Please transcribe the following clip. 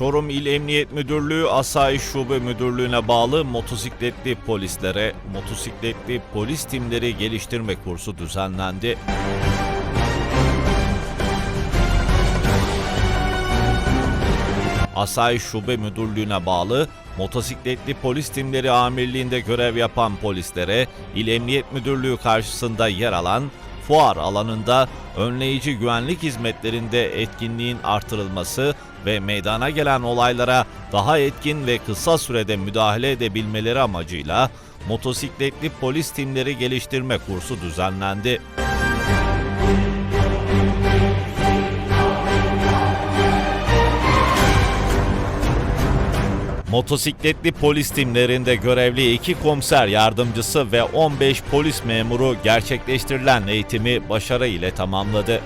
Çorum İl Emniyet Müdürlüğü Asayiş Şube Müdürlüğü'ne bağlı motosikletli polislere motosikletli polis timleri geliştirme kursu düzenlendi. Asayiş Şube Müdürlüğü'ne bağlı motosikletli polis timleri amirliğinde görev yapan polislere İl Emniyet Müdürlüğü karşısında yer alan fuar alanında önleyici güvenlik hizmetlerinde etkinliğin artırılması ve meydana gelen olaylara daha etkin ve kısa sürede müdahale edebilmeleri amacıyla motosikletli polis timleri geliştirme kursu düzenlendi. Motosikletli polis timlerinde görevli 2 komiser yardımcısı ve 15 polis memuru gerçekleştirilen eğitimi başarı ile tamamladı.